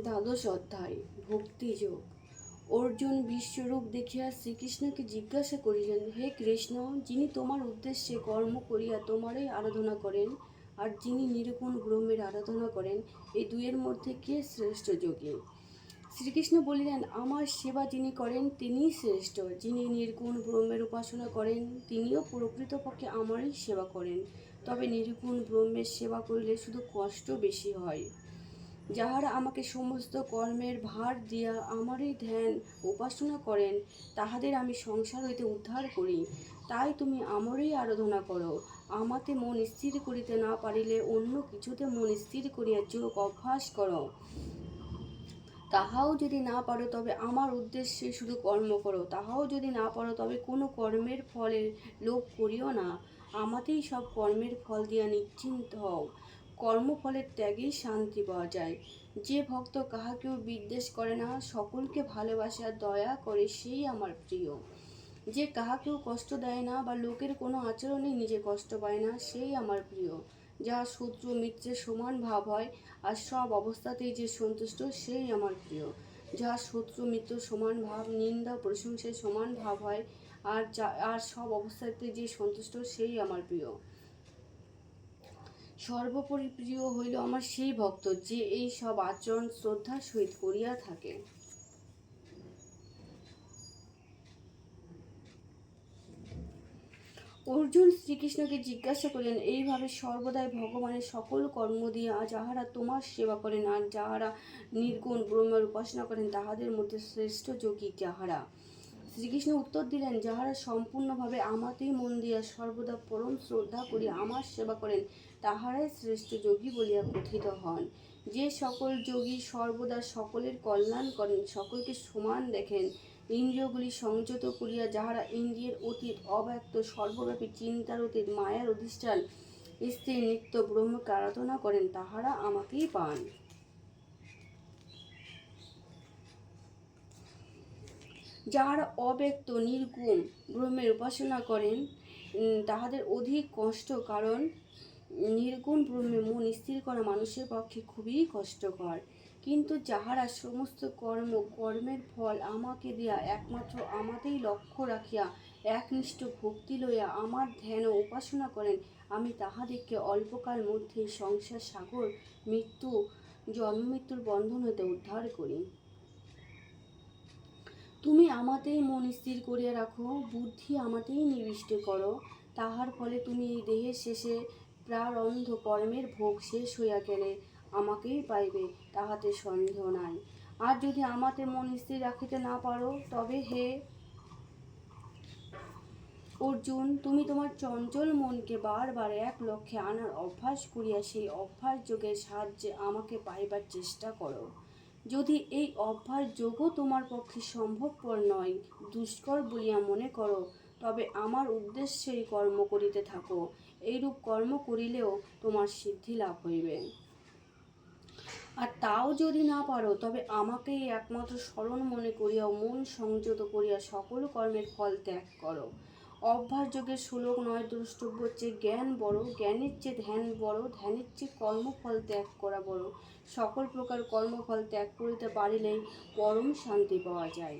দ্বাদশ অধ্যায় ভক্তিযোগ অর্জুন বিশ্বরূপ দেখিয়া শ্রীকৃষ্ণকে জিজ্ঞাসা করিলেন, হে কৃষ্ণ, যিনি তোমার উদ্দেশ্যে কর্ম করিয়া তোমারই আরাধনা করেন, আর যিনি নিরুপণ ব্রহ্মের আরাধনা করেন, এই দুইয়ের মধ্যে কে শ্রেষ্ঠ যোগী? শ্রীকৃষ্ণ বলিলেন, আমার সেবা যিনি করেন, তিনিই শ্রেষ্ঠ। যিনি নির্গুণ ব্রহ্মের উপাসনা করেন, তিনিও প্রকৃতপক্ষে আমারই সেবা করেন। তবে নির্গুণ ব্রহ্মের সেবা করিলে শুধু কষ্ট বেশি হয়। যাহারা আমাকে সমস্ত কর্মের ভার দিয়া আমারই ধ্যান উপাসনা করেন, তাহাদের আমি সংসার হইতে উদ্ধার করি। তাই তুমি আমারই আরাধনা করো। আমাতে মন স্থির করিতে না পারিলে অন্য কিছুতে মন স্থির করিয়া যোগ অভ্যাস করো। তাহাও যদি না পারো তবে আমার উদ্দেশ্যে শুধু কর্ম করো। তাহাও যদি না পারো তবে কোনো কর্মের ফলের লোভ করিও না। আমাতেই সব কর্মের ফল দিয়া নিশ্চিন্ত হও। কর্মফলের ত্যাগেই শান্তি পাওয়া যায়। যে ভক্ত কাহাকেও বিদ্বেষ করে না, সকলকে ভালোবাসা, দয়া করে সেই আমার প্রিয়। যে কাহাকেও কষ্ট দেয় না বা লোকের কোনো আচরণে নিজে কষ্ট পায় না, সেই আমার প্রিয়। যার শত্রু মিত্রের সমান ভাব হয়, আর সব অবস্থাতেই যে সন্তুষ্ট, সেই আমার প্রিয়। যার শত্রু মিত্র সমান ভাব, নিন্দা প্রশংসায় সমান ভাব হয়, আর যা আর সব অবস্থাতে যে সন্তুষ্ট, সেই আমার প্রিয়। সর্বোপরি প্রিয় হইল আমার সেই ভক্ত যে এই সব আচরণ শ্রদ্ধার সহিত করিয়া থাকে। অর্জুন শ্রীকৃষ্ণকে জিজ্ঞাসা করলেন, এইভাবে সর্বদাই ভগবানের সকল কর্ম দিয়া যাহারা তোমার সেবা করেন আর যাহারা নির্গুণ ব্রহ্মের উপাসনা করেন, তাহাদের মধ্যে শ্রেষ্ঠ যোগী যাহারা? শ্রীকৃষ্ণ উত্তর দিলেন, যাহারা সম্পূর্ণভাবে আমাতেই মন দিয়া সর্বদা পরম শ্রদ্ধা করি আমার সেবা করেন তাহারাই শ্রেষ্ঠ যোগী বলিয়া কথিত হন। যে সকল যোগী সর্বদা সকলের কল্যাণ করেন, সকলকে সমান দেখেন, ইন্দ্রিয়গুলি সংযত করিয়া যাহারা ইন্দ্রিয়ের অতীত, অব্যক্ত, সর্বব্যাপী চিন্তার অতীত, মায়ার অধিষ্ঠান স্ত্রী নিত্য ব্রহ্মকে আরাধনা করেন, তাহারা আমাকেই পান। যাহারা অব্যক্ত, নির্গুণ ব্রহ্মের উপাসনা করেন তাহাদের অধিক কষ্ট কারণ নির্গুণ ব্রহ্মে মন স্থির করা মানুষের পক্ষে খুবই কষ্টকর। কিন্তু যাহারা সমস্ত কর্ম, কর্মের ফল আমাকে দিয়া, একমাত্র আমাতেই লক্ষ্য রাখিয়া, একনিষ্ঠ ভক্তি লইয়া আমার ধ্যান উপাসনা করেন, আমি তাহাদিগকে অল্পকাল মধ্যেই সংসার, সাগর, মৃত্যু জন্ম মৃত্যুর বন্ধন হইতে উদ্ধার করি। তুমি আমাতেই মন স্থির করিয়া রাখো, বুদ্ধি আমাতেই নিবিষ্ট করো। তাহার ফলে তুমি এই দেহের শেষে প্রারন্ধ কর্মের ভোগ শেষ হইয়া গেলে আমাকেই পাইবে, তাহাতে সন্দেহ নাই। আর যদি আমাতে মন স্থির রাখিতে না পারো, তবে হে অর্জুন, তুমি তোমার চঞ্চল মনকে বারবার এক লক্ষ্যে আনার অভ্যাস করিয়া সেই অভ্যাস যোগের সাহায্যে আমাকে পাইবার চেষ্টা করো। যদি এই অভ্যাস যোগও তোমার পক্ষে সম্ভবপর নয়, দুষ্কর বলিয়া মনে করো, তবে আমার উদ্দেশ্যেই কর্ম করিতে থাকো। এইরূপ কর্ম করিলেও তোমার সিদ্ধি লাভ হইবে। আর তাও যদি না পারো, তবে আমাকেই একমাত্র স্মরণ মনে করিয়া মন সংযত করিয়া সকল কর্মের ফল ত্যাগ করো। অভ্যাস যোগের শ্লোক নয়, দ্রষ্টব্য চেয়ে জ্ঞান বড়, জ্ঞানের চেয়ে ধ্যান বড়, ধ্যানের চেয়ে কর্মফল ত্যাগ করা বড়। সকল প্রকার কর্মফল ত্যাগ করিতে পারিলেই পরম শান্তি পাওয়া যায়।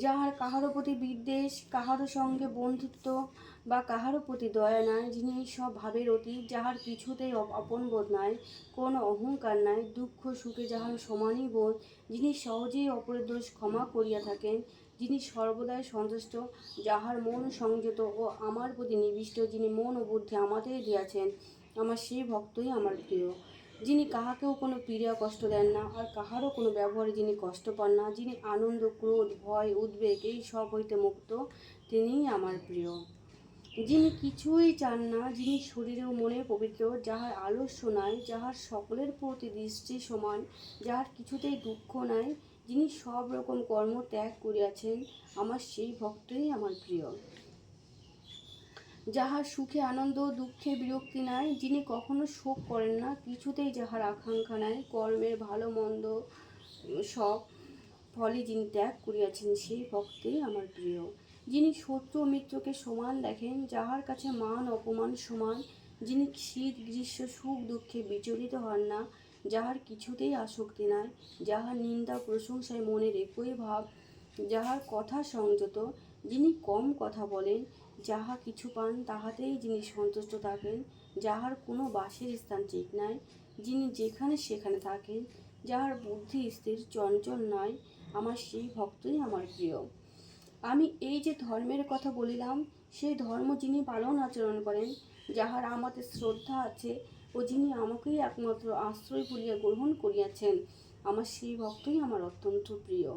যাহার কাহারও প্রতি বিদ্বেষ কাহারও সঙ্গে বন্ধুত্ব বা কাহারও প্রতি দয়া নাই, যিনি সব ভাবের অতীত, যাহার কিছুতেই অপ- আপন বোধ নাই, কোনো অহংকার নাই, দুঃখ সুখে যাহার সমানই বোধ, যিনি সহজেই অপরের দোষ ক্ষমা করিয়া থাকেন, যিনি সর্বদাই সন্তুষ্ট, যাহার মন সংযত ও আমার প্রতি নিবিষ্ট, যিনি মন ও বুদ্ধি আমাদের দিয়াছেন, আমার সেই ভক্তই আমার প্রিয়। যিনি কাহাকেও কোনো পীড়া কষ্ট দেন না, আর কাহারও কোনো ব্যবহারে যিনি কষ্ট পান না, যিনি আনন্দ, ক্রোধ, ভয়, উদ্বেগ, এই সব হইতে মুক্ত, তিনিই আমার প্রিয়। যিনি কিছুই চান না, যিনি শরীরে ও মনে পবিত্র, যাহার আলস্য নাই, যাহার সকলের প্রতি দৃষ্টি সমান, যাহার কিছুতেই দুঃখ নাই, যিনি সব রকম কর্ম ত্যাগ করিয়াছেন, আমার সেই ভক্তই আমার প্রিয়। যাহার সুখে আনন্দ, দুঃখে বিরক্তি নাই, যিনি কখনো শোক করেন না, কিছুতেই যাহার আকাঙ্ক্ষা নাই, কর্মের ভালো, মন্দ সব ফলে যিনি ত্যাগ করিয়াছেন, সেই ভক্তই আমার প্রিয়। যিনি শত্রু মিত্রকে সমান দেখেন, যাহার কাছে মান, অপমান সমান, যিনি শীত, গ্রীষ্ম, সুখ, দুঃখে বিচলিত হন না, যাহার কিছুতেই আসক্তি নাই, যাহার নিন্দা, প্রশংসায় মনের একই ভাব, যাহার কথা সংযত, যিনি কম কথা বলেন যাহা কিছু পান তাহাতেই যিনি সন্তুষ্ট থাকেন, যাহার কোনো বাসের স্থান ঠিক নাই, যিনি যেখানে সেখানে থাকেন, যাহার বুদ্ধি স্থির, চঞ্চল নয় আমার সেই ভক্তই আমার প্রিয়। আমি এই যে ধর্মের কথা বলিলাম, সেই ধর্ম যিনি পালন আচরণ করেন, যাহার আমাদের শ্রদ্ধা আছে ও যিনি আমাকেই একমাত্র আশ্রয় বলিয়া গ্রহণ করিয়াছেন, আমার সেই ভক্তই আমার অত্যন্ত প্রিয়।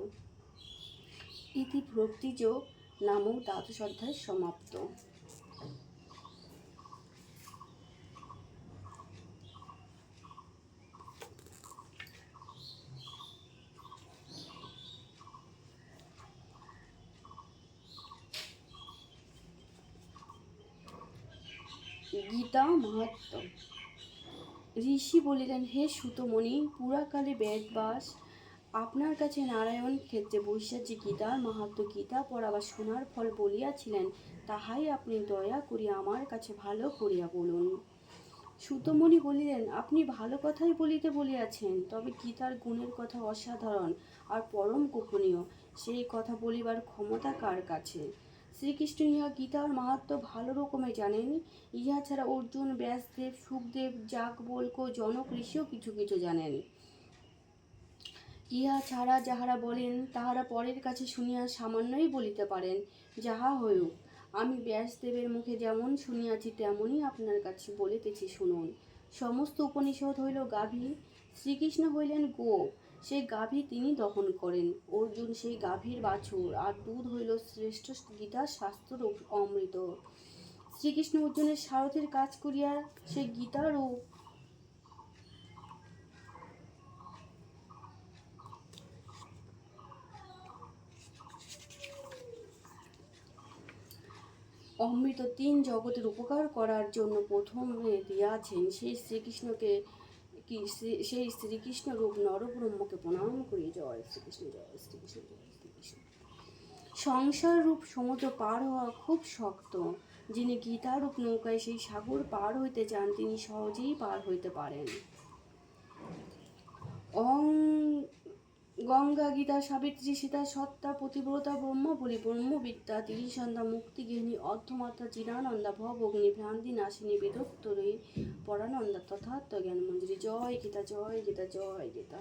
ইতি ভক্তিযোগ নামক দ্বাদশ অধ্যায় সমাপ্ত। গীতা মাহাত্ম ঋষি বলিলেন হে সুতমণি পুরাকালে বেদবাস আপনার কাছে নারায়ণ, ক্ষেত্রে বৈশা যে গীতার মাহাত্ম গীতা পড়া বা শোনার ফল বলিয়াছিলেন, তাহাই আপনি দয়া করিয়া আমার কাছে ভালো করিয়া বলুন। সুতমণি বলিলেন, আপনি ভালো কথাই বলিতে বলিয়াছেন, তবে গীতার গুণের কথা অসাধারণ আর পরম গোপনীয়। সেই কথা বলিবার ক্ষমতা কার কাছে? শ্রীকৃষ্ণ ইহা গীতার মাহাত্ম ভালো রকমে জানেন। ইহা ছাড়া অর্জুন, ব্যাসদেব, সুখদেব যাজ্ঞবল্ক জনক ঋষিও কিছু কিছু জানেন। ইহা ছাড়া যাহারা বলেন, তাহারা পরের কাছে শুনিয়া সামান্যই বলিতে পারেন, যাহা হউক আমি ব্যাসদেবের মুখে যেমন শুনিয়াছি, তেমনই আপনার কাছে বলিতেছি শুনুন। সমস্ত উপনিষদ হইল গাভী। শ্রীকৃষ্ণ হইলেন গো সেই গাভী তিনি দহন করেন। অর্জুন সেই গাভীর বাছুর। আর দুধ হইল শ্রেষ্ঠ গীতার শাস্ত্র অমৃত। শ্রীকৃষ্ণ অর্জুনের সারথের কাজ করিয়া সেই গীতার অমৃত তিন জগতের উপকার করার জন্য প্রথমে দিয়াছেন সেই শ্রীকৃষ্ণকে কি সেই শ্রীকৃষ্ণ রূপ নরব্রহ্মকে প্রণাম করি জয় শ্রীকৃষ্ণ জয় শ্রীকৃষ্ণ জয় শ্রীকৃষ্ণ। সংসার রূপ সমুদ্র পার হওয়া খুব শক্ত। যিনি গীতারূপ নৌকায় সেই সাগর পার হইতে চান তিনি সহজেই পার হইতে পারেন। অং গঙ্গা, গীতা, সাবিত্রী, সীতা, সত্তা, প্রতিব্রতা, ব্রহ্ম বলি ব্রহ্মবিদ্যা তিরিশন্দা মুক্তি গৃহিণী অর্ধমাত্রা চিরানন্দা ভবগ্নি ভ্রান্তি, নাশিনী বেদোত্তরী পরানন্দা তথাত্ম জ্ঞান মঞ্জুরি জয়, গীতা জয় গীতা জয়, গীতা।